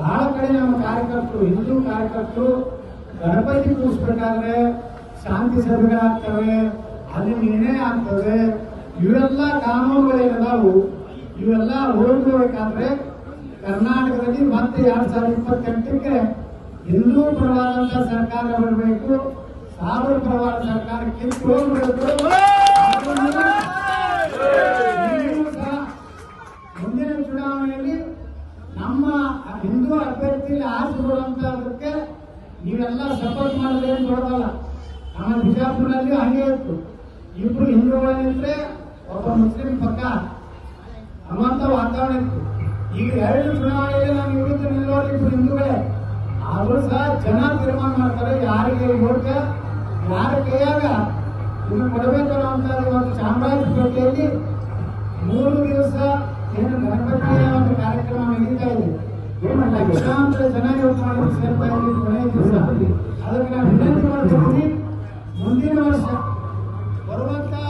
ಬಹಳ ಕಡೆ ನಮ್ಮ ಕಾರ್ಯಕರ್ತರು? ಹಿಂದೂ ಕಾರ್ಯಕರ್ತರು ಗಣಪತಿ ಕೂರಿಸ್ಬೇಕಾದ್ರೆ ಶಾಂತಿ ಸಭೆಗಳಾಗ್ತವೆ ಅಲ್ಲಿ ನಿರ್ಣಯ ಆಗ್ತವೆ. ಇವೆಲ್ಲ ಕಾನೂನುಗಳೇನದಾವು ಇವೆಲ್ಲ ಹೋಗಬೇಕಾದ್ರೆ ಕರ್ನಾಟಕದಲ್ಲಿ ಮತ್ತೆ ಎರಡ್ ಸಾವಿರದ ಇಪ್ಪತ್ತೆಂಟಕ್ಕೆ ಹಿಂದೂ ಪರವಾದಂತ ಸರ್ಕಾರ ಬರಬೇಕು ಸಾವಿರ ಪ್ರವಾದ ಸರ್ಕಾರ ಕಿತ್ತು ಹೋಗ್ಬೇಕು ಹಿಂದೂ ಅಭ್ಯರ್ಥಿ ಆಸೆ ಕೊಡುವಂತದಕ್ಕೆ ನೀವೆಲ್ಲ ಸಪೋರ್ಟ್ ಮಾಡಿದ್ರೆ ಏನು ಕೊಡೋದಲ್ಲ ನಮ್ಮ ಬಿಜಾಪುರದಲ್ಲಿ ಹಾಗೆ ಇತ್ತು. ಇಬ್ರು ಹಿಂದೂಗಳಿದ್ರೆ ಒಬ್ಬ ಮುಸ್ಲಿಂ ಪಕ್ಕ. ಅನ್ನುವಂತ ವಾತಾವರಣ ಇತ್ತು. ಈಗ ಎರಡು ಚುನಾವಣೆಯಲ್ಲಿ ನಾನು ವಿರುದ್ಧ ನಿಲ್ಲೋರು ಇಬ್ರು ಹಿಂದೂಗಳೇ. ಆದ್ರೂ ಸಹ ಜನ ತೀರ್ಮಾನ ಮಾಡ್ತಾರೆ, ಯಾರಿಗೆ ಓಟ್, ಯಾರ ಕೈಯಾಗ ಇನ್ನು ಕೊಡಬೇಕು ಅನ್ನುವಂಥದ್ದು ಇವತ್ತು ಚಾಮರಾಜಪೇಟೆಯಲ್ಲಿ ಮೂರು ದಿವಸ ಏನು ಅದಕ್ಕೆ ನಾವು ವಿನಂತಿ ಮಾಡ್ತೀವಿ ಮುಂದಿನ ವರ್ಷ ಬರುವಂತಹ